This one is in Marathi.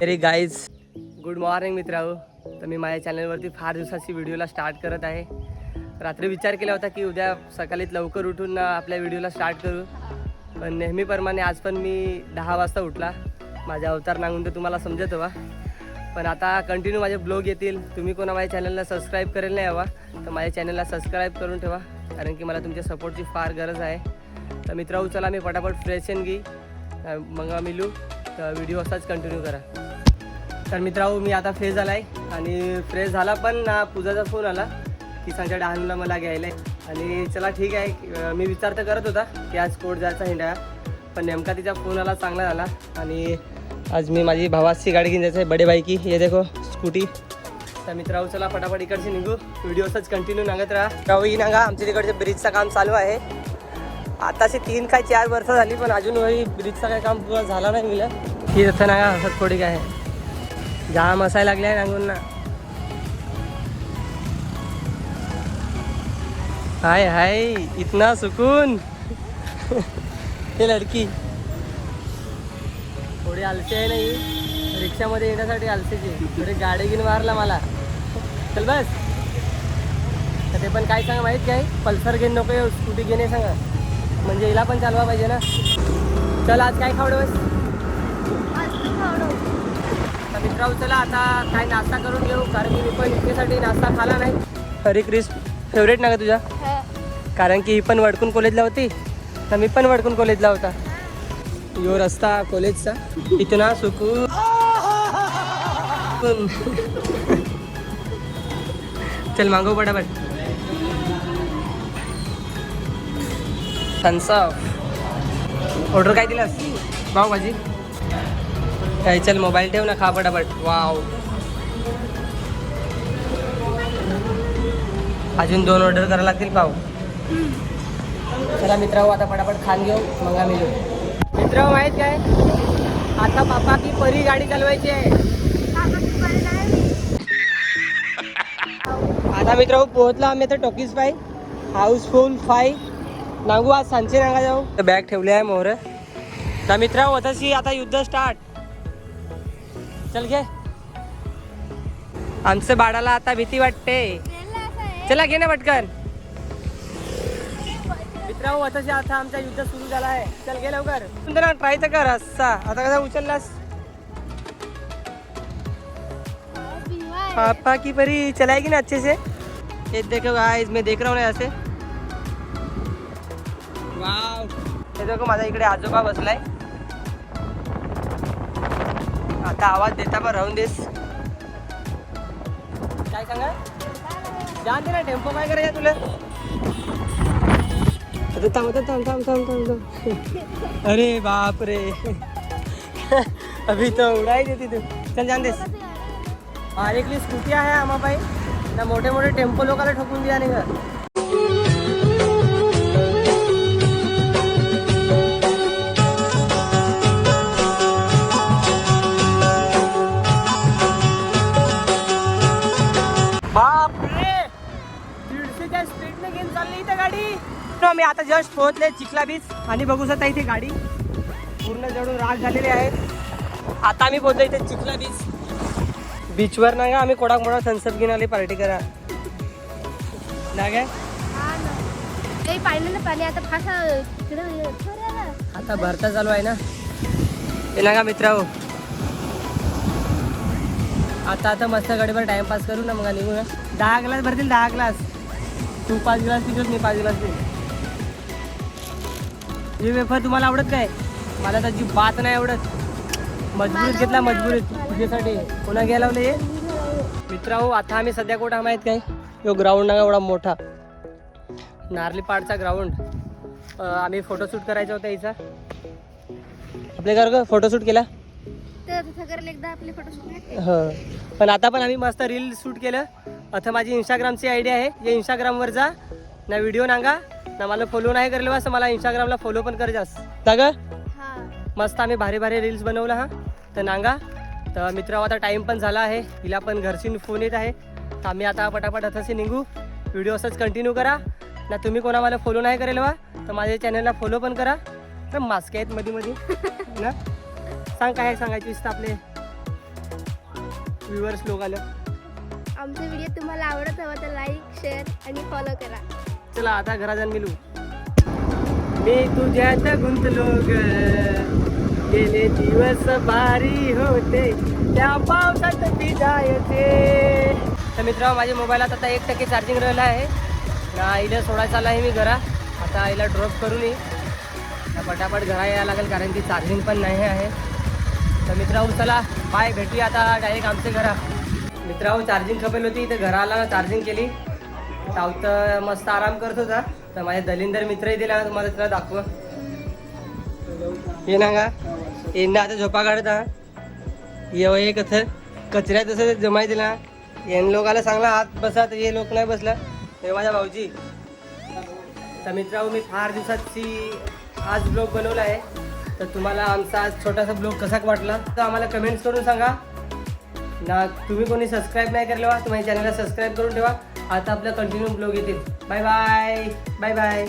तरी गाईज गुड मॉर्निंग मित्रांनो. तर मी माझ्या चॅनलवरती फार दिवसाची व्हिडिओला स्टार्ट करत आहे. रात्री विचार केला होता की उद्या सकाळीच लवकर उठून आपल्या व्हिडिओला स्टार्ट करू. पण नेहमीप्रमाणे आज पण मी दहा वाजता उठला. माझा अवतार नांगून तर तुम्हाला समजत हवा. पण आता कंटिन्यू माझे ब्लॉग येतील. तुम्ही कोणा माझ्या चॅनलला सबस्क्राईब करेल नाही हवा तर माझ्या चॅनलला सबस्क्राईब करून ठेवा. कारण की मला तुमच्या सपोर्टची फार गरज आहे. तर मित्रांनो चला मी पटापट फ्रेश घे मग मिलू तर व्हिडिओ असाच कंटिन्यू करा. तर मित्रांनो मी आता फ्रेश झाला आहे आणि फ्रेश झाला पण ना पूजाचा फोन आला. की संध्या डहाणूला मला घ्यायला आहे आणि चला ठीक आहे. मी विचार तर करत होता की आज कोट जायचा हिंडा पण नेमका तिचा फोन आला चांगला झाला. आणि आज मी माझी भावाची गाडी घेऊन जायचं आहे बडे बाईकी हे देखो स्कूटी तर मित्रांनो चला फटाफट इकडचे निघू. व्हिडिओ असंच कंटिन्यू नागत राहा. राहू नागा. आमच्या तिकडचे ब्रिजचं काम चालू आहे. आताशी तीन काय चार वर्ष झाली पण अजूनही ब्रिजचं काय काम पूर्ण झालं नाही मिळलं ही तसं नागा असं थोडी काय आहे. जाम असायला लागले रांगूंना हाय हाय इतना सुकून. हे लडकी. थोडी आलसी आहे नाही रिक्षामध्ये येण्यासाठी आलसीची. थोडी गाडी घेऊन मारला मला. चल बस. तर ते पण काय सांगा माहीत काय? पल्सर घेऊन नको स्कूटी घेणे सांगा. म्हणजे हिला पण चालवा पाहिजे ना. चल आज काय खावडं बस? तर मित्रांनो चला आता काय नाश्ता करून घेऊ कारण की मी पण इतकेसाठी नाश्ता खाला नाही. हरी क्रिस्प फेवरेट ना का तुझा? कारण की ही पण वडकून कॉलेजला होती तर मी पण वडकून कॉलेजला होता. यो रस्ता कॉलेजचा इतना सुकून चल मागव पटापट. थम्सअप ऑर्डर काय दिलास? पाव भाजी काय चल मोबाईल ठेव ना खा पटापट. वाव अजून दोन ऑर्डर करायला लागतील पाव हो? चला मित्र आता पटापट खान घेऊ मग आम्ही घेऊ. मित्र माहीत काय? आता पापा की परी गाडी चालवायची आहे. आता मित्र पोहोचलो आम्ही आता टॉकीज पाय. हाऊसफुल फाय नागू आज सांचे नागा जाऊ. बॅग ठेवली आहे मोहर. तर मित्र आताशी आता युद्ध स्टार्ट चल घे. आमच्या बाळाला आता भीती वाटते. चला घे ना पटकन. मित्रांनो आताशी आता आमचा युद्ध सुरू झाला आहे. चल घे लवकर. ना ट्राय तर कर असा. आता कसा उचललास? पापा की परी चलाएगी ना अच्छे से ये देखो गाइस मैं देख रहा हूँ ना ऐसे वाव हे देखो माझा इकडे आजोबा बसलाय. आता आवाज देता पण राहून देस. काय सांगा? जान दे ना टेम्पो काय करायचं तुला? आता थांब थांब थांब थांब थांब थांब. अरे बाप रे अभी तो उड़ाई देती तू. चल जान देस एकली स्कूटी आहे आम्हा ना मोठे मोठे टेम्पो लोकांना ठोकून द्या नाही का? मी आता जस्ट पोहोचले चिखला बीच आणि बघू शकता इथे गाडी. पूर्ण जडून राग झालेली आहे. आता आम्ही पोहोचलो इथे चिखला बीच बीचवर ना का? आम्ही कोडाक मोडा सनसेट घेऊन आले पार्टी करा ना काय? पाणी ना. पाणी? आता तिकडं हे- भरता चालू आहे ना. ते ना का मित्रांनो आता आता मस्त गाडीवर टाइमपास करू ना मग निघू ना दहा ग्लास भरतील दहा ग्लास तू पाच ग्लास पितोस मी पाच ग्लास पितो. हे वेफर तुम्हाला आवडत काय? मला त्याची बात नाही आवडत. मजबुरीत घेतला मजबुरीत. तुझ्यासाठी. कोणा घ्यायला लावले हे? मित्रांनो आता आम्ही सध्या कुठं माहीत काय? यो ग्राउंड ना एवढा मोठा. नारली पाडचा ग्राउंड आम्ही फोटोशूट करायचा होता याचा. आपल्या घर फोटोशूट केला? आपले हो. पण आता पण आम्ही मस्त रील शूट केलं. आता माझी इंस्टाग्रामची आयडिया आहे. जे इंस्टाग्रामवर जा. ना व्हिडिओ नांगा. ना मला फॉलो नाही करेल असं मला इंस्टाग्रामला फॉलो पण कर जास. का ग? हा. मस्त आम्ही भारी भारी रील्स बनवला हा. तर नांगा तर मित्रांनो आता टाइम पण झाला आहे. हिला पण घरची फोन येत आहे. तर आम्ही आता पटापट असे निघू. व्हिडिओ असंच कंटिन्यू करा. ना तुम्ही कोणा मला फॉलो नाही करेल वा तर माझ्या चॅनलला फॉलो पण करा. तर मास्क आहेत मध्ये मध्ये ना? सांग काय सांगायची इच्छा आपले व्ह्युअर्स लोक आलं आमचा व्हिडिओ तुम्हाला आवडत हवा तर लाईक शेअर आणि फॉलो करा. चला आता घरा जाऊन मिलू. मी तुझ्यात गुंतलो ग गेले दिवस भारी होते त्या पावसात भिजायचे. तर मित्र माझ्या मोबाईलात आता एक टक्के चार्जिंग राहिलं आहे. ना आईला सोडायचा आला आहे मी घरा. आता आईला ड्रॉप करून ये. पटापट घरा यायला लागेल कारण की चार्जिंग पण नाही आहे. तर मित्रांनो चला पाय भेटूया आता डायरेक्ट आमच्या घरा. मित्रांनो चार्जिंग खपेल होती तर घराला चार्जिंग केली. सावत मस्त आराम करत होता. तर माझे दलिंदर मित्रही दिला तुम्हाला तुला दाखव. हे ना का यांना आता झोपा काढत हा हे कथ कचऱ्या तसं जमाय दिला. यान लोकाला चांगला आत बसा तर हे लोक नाही बसला. हे माझ्या भाऊजी. तर मित्रांनो मी फार दिवसाची आज ब्लॉग बनवला आहे. तर तुम्हाला आमचा आज छोटासा ब्लॉग कसा वाटला तर आम्हाला कमेंट्स करून सांगा. ना तुम्ही कोणी सबस्क्राईब नाही केलं तुम्ही माझ्या चॅनलला सबस्क्राईब करून ठेवा. आता आपलं कंटिन्यू ब्लॉग येतील बाय बाय बाय बाय